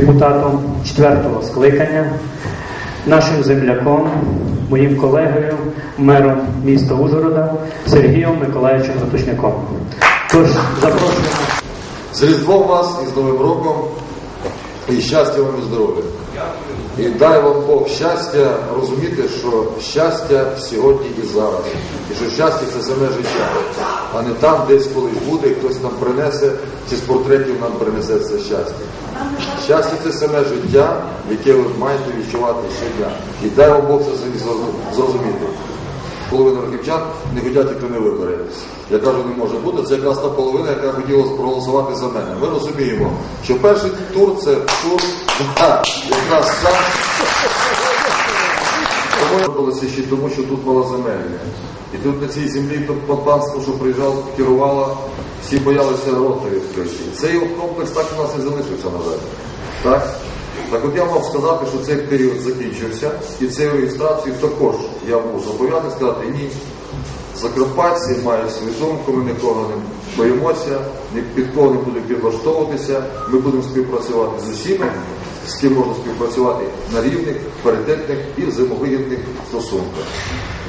депутатом четвертого скликання, нашим земляком, моїм колегою, мером міста Ужгорода Сергієм Миколаївичем Ратушняком. Тож запрошуємо. З Різдвом вас і з Новим роком, і щастя вам і здоров'я. І дай вам Бог щастя розуміти, що щастя сьогодні і зараз. І що щастя це саме життя, а не там десь колись буде, і хтось нам принесе, чи з портретів нам принесе це щастя. Щастя це саме життя, яке ви маєте відчувати щодня. І дай вам Бог це зрозуміти. Половина рахівчан не хочуть йти на вибори. Я кажу, не може бути. Це якраз та половина, яка хотіла проголосувати за мене. Ми розуміємо, що перший тур це тур да, якраз сам. Ще тому, що тут була земельня. І тут на цій землі то панство, що приїжджало, керувало, всі боялися роти відкрити. Цей комплекс так у нас і залишився, на жаль. Так? Так от я мав сказати, що цей період закінчився, і цією реєстрацією також я можу зобов'язати сказати, ні, закарпатці мають свідомку, ми нікого не боїмося, ні під кого не будемо підлаштовуватися, ми будемо співпрацювати з усіма, з ким можна співпрацювати на рівних, паритетних і взаємовигідних стосунках.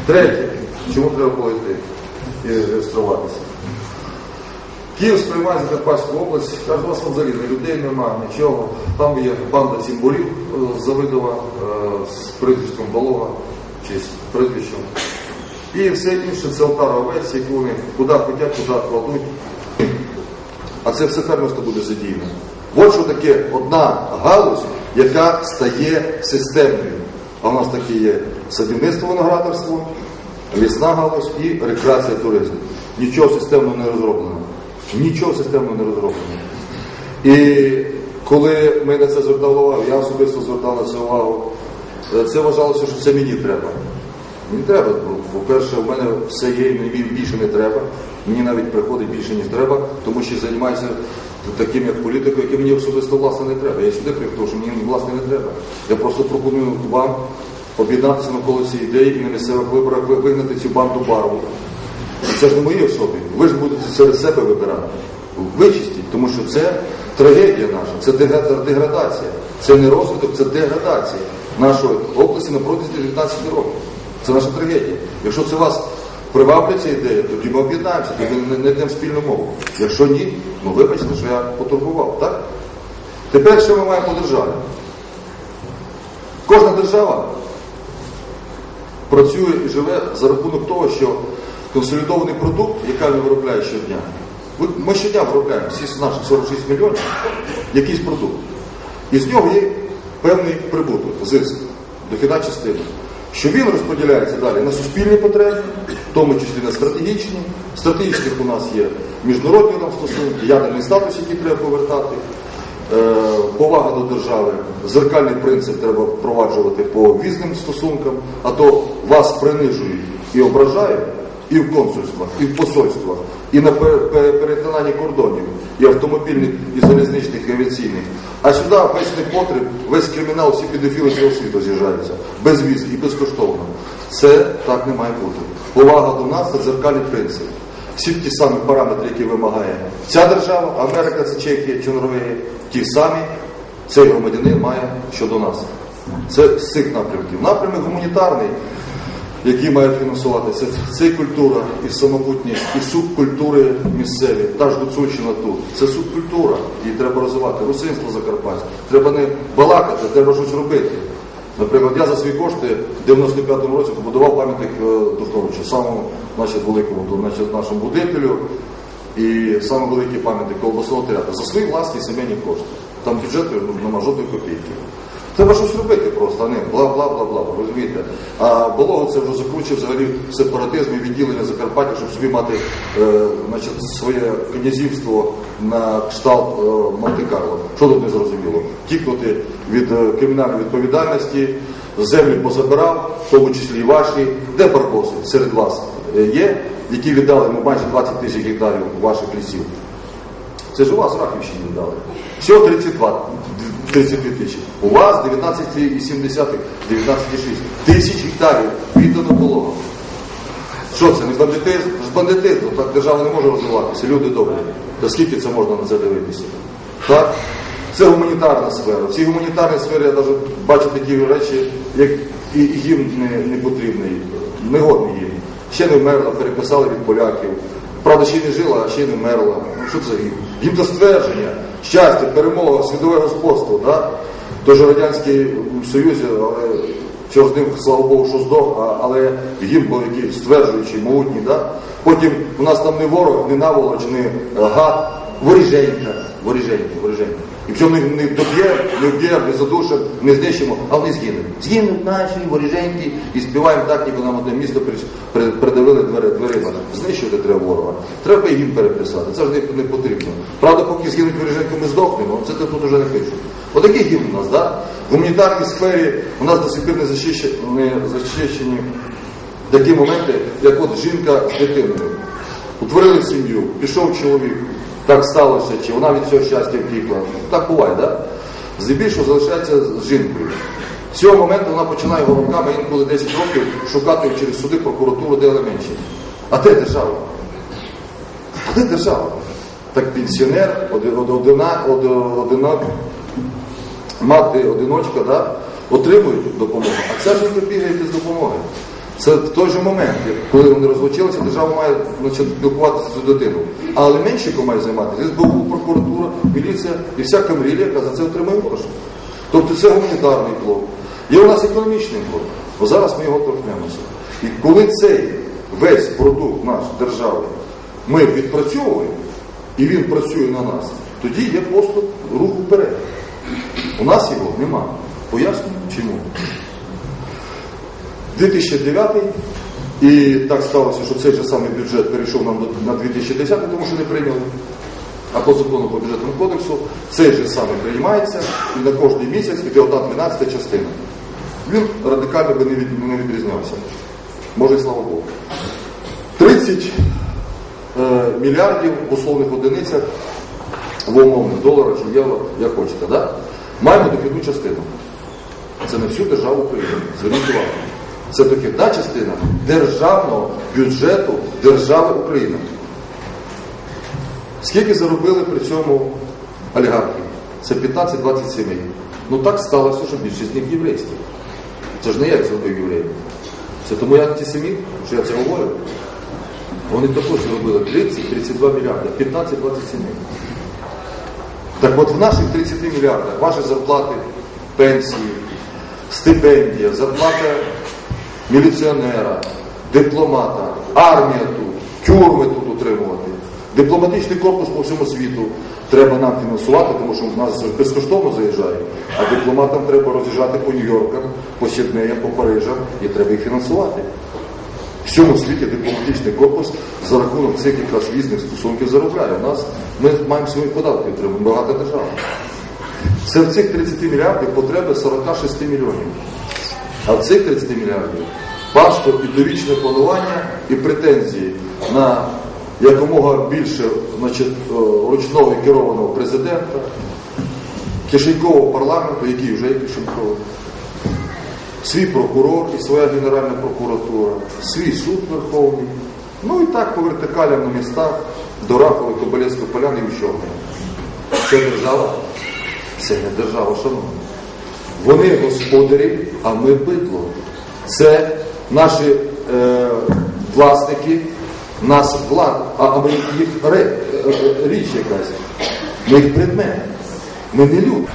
Третє, чому треба було йти і реєструватися? Київ сприймає Закарпатську область, каже, у вас там взагалі людей немає, нічого. Там є банда символів е, Завидова е, з прізвиськом Болова чи з прізвищем. І все інше це алтар овець, які вони куди хочуть, куди кладуть. А це все фермерство буде задіяно. От що таке одна галузь, яка стає системною. А у нас такі є садівництво виноградарство, лісна галузь і рекреація туризму. Нічого системно не розроблено. Нічого системно не розроблено. І коли ми на це звертали увагу, я особисто звертав на це увагу, це вважалося, що це мені треба. Мені треба. По-перше, в мене все є, мені більше не треба. Мені навіть приходить більше, ніж треба, тому що займаюся таким, як політикою, яким мені особисто власне не треба. Я сюди приїхав, тому що мені власне не треба. Я просто пропоную вам об'єднатися навколо цієї ідеї і на місцевих виборах вигнати цю банду барву. Це ж не мої особи. Ви ж будете серед себе вибирати. Вичистіть, тому що це трагедія наша, це деградація. Це не розвиток, це деградація нашої області на протязі 19 років. Це наша трагедія. Якщо це вас приваблять ця ідея, тоді ми об'єднаємося, тоді не знайдемо спільну мову. Якщо ні, ну вибачте, що я потурбував, так? Тепер що ми маємо по державі? Кожна держава працює і живе за рахунок того, що консолідований продукт, який він виробляє щодня, ми щодня виробляємо всі наші 46 мільйонів якийсь продукт. І з нього є певний прибуток, зиск, дохідна частина. Що він розподіляється далі на суспільні потреби, в тому числі на стратегічні. Стратегічних у нас є міжнародні нам стосунки, ядерний статус, який треба повертати, е, повага до держави, зеркальний принцип треба впроваджувати по візним стосункам, а то вас принижують і ображають і в консульствах, і в посольствах, і на перетинанні кордонів, і автомобільних, і залізничних, і авіаційних. А сюди весь непотреб, весь кримінал, всі підофіли цього світу з'їжджаються. Без віз і безкоштовно. Це так не має бути. Повага до нас це дзеркальний принцип. Всі ті самі параметри, які вимагає ця держава, Америка, це Чехія чи Норвегія, ті самі цей громадянин має щодо нас. Це з цих напрямків. Напрямок гуманітарний які мають фінансуватися. Це культура, і самобутність, і субкультури місцеві. Та ж Гуцульщина тут. Це субкультура, її треба розвивати. Русинство Закарпаття. Треба не балакати, треба щось робити. Наприклад, я за свої кошти в 95-му році побудував пам'ятник е, Духновичу, самому значить, великому значить, нашому будителю і саме пам'ятник колбасового театру за свої власні сімейні кошти. Там бюджету ну, нема жодної копійки. Треба щось робити просто, а не бла-бла-бла-бла, розумієте? А Болого це вже закручує взагалі сепаратизм і відділення Закарпаття, щоб собі мати е, значить, своє князівство на кшталт е, Монте-Карло. Що тут не зрозуміло? Тікнути від е, кримінальної відповідальності, землі позабирав, в тому числі і ваші. Де барбоси серед вас е, є, які віддали ну, майже 20 тисяч гектарів ваших лісів? Це ж у вас Рахівщині віддали. Всього 32 32 тисячі. У вас 19,7, 19,6 тисяч гектарів віддано було. Що це, не бандитизм? Ж бандитизм, так держава не може розвиватися, люди добрі. Та скільки це можна на це дивитися? Так? Це гуманітарна сфера. В цій гуманітарній сфері я навіть бачу такі речі, як і гімн не, не потрібний, негодний гімн. Ще не вмерла, переписали від поляків. Правда, ще й не жила, а ще й не вмерла. Ну що це гімн? Гімн це ствердження, щастя, перемога, світове господство. Да? Тож Радянський Союз, але чого з ним, слава Богу, що здох, але гімн був який стверджуючий, могутній. Да? Потім у нас там не ворог, не наволоч, не гад, воріженька, воріженька, воріженька. В цьому не, не доб'є, не вб'є, не задушимо, не знищимо, а вони згинуть. Згинуть наші воріженьки і співаємо так, ніби нам одне місто при- при- придавили двері, дверима. Знищувати треба ворога. Треба і їм переписати. Це ж не, потрібно. Правда, поки згинуть воріженьки, ми здохнемо, це тут уже не пишуть. Отакий гімн у нас, да? В гуманітарній сфері у нас до сих пір не захищені такі моменти, як от жінка з дитиною. Утворили сім'ю, пішов чоловік, так сталося, чи вона від цього щастя втікла. Так буває? Да? Здебільшого залишається з жінкою. З цього моменту вона починає головками інколи 10 років шукати через суди, прокуратуру, де елементів. А де держава? А де держава? Так пенсіонер, один- од- одина, мати одиночка, да, отримують допомогу. А ця жінка бігає без допомоги. Це в той же момент, коли вони розлучилися, держава має спілкуватися з дитину. А аліменщиком має займатися СБУ, прокуратура, міліція і всяка мрілія, яка за це отримує гроші. Тобто це гуманітарний блок. Є у нас економічний блок. Бо зараз ми його торкнемося. І коли цей весь продукт наш держави ми відпрацьовуємо, і він працює на нас, тоді є поступ руху вперед. У нас його нема. Пояснюю чому. 2009 і так сталося, що цей же самий бюджет перейшов нам на 2010, тому що не прийняли. А по закону по бюджетному кодексу цей же самий приймається і на кожний місяць іде одна 12 частина. Він радикально би не відрізнявся. Може, і слава Богу. 30 е, мільярдів в условних одиницях в умовних доларах чи євро, як хочете, да? маємо дохідну частину. Це не всю державу України. Зверніть увагу. Це дохідна частина державного бюджету держави України. Скільки заробили при цьому олігархи? Це 15-20 сімей. Ну так сталося, що більшість з них єврейські. Це ж не я їх зробив євреєм. Це тому я антисеміт, що я це говорю. Вони також заробили 30-32 мільярди, 15-20 сімей. Так от в наших 30 мільярдах ваші зарплати, пенсії, стипендія, зарплата міліціонера, дипломата, армія тут, тюрми тут утримувати. Дипломатичний корпус по всьому світу треба нам фінансувати, тому що в нас безкоштовно заїжджає, а дипломатам треба роз'їжджати по Нью-Йоркам, по Сіднеям, по Парижам, і треба їх фінансувати. В всьому світі дипломатичний корпус за рахунок цих якраз різних стосунків заробляє. У нас ми маємо свої податки отримуємо, багата держава. Це в цих 30 мільярдів потреби 46 мільйонів. А в цих 30 мільярдів паспорт і довічне планування і претензії на якомога більше значить, ручного і керованого президента, кишенькового парламенту, який вже є кишеньковий, свій прокурор і своя Генеральна прокуратура, свій суд Верховний, ну і так по вертикалям на містах до Рахова, Кобилецької поляни і Вчорної. Це держава? Це не держава, шановні. Вони господарі, а ми бидло. Це наші е, власники, нас влад, а, ми їх е, річ якась. Ми їх предмет. Ми не люди.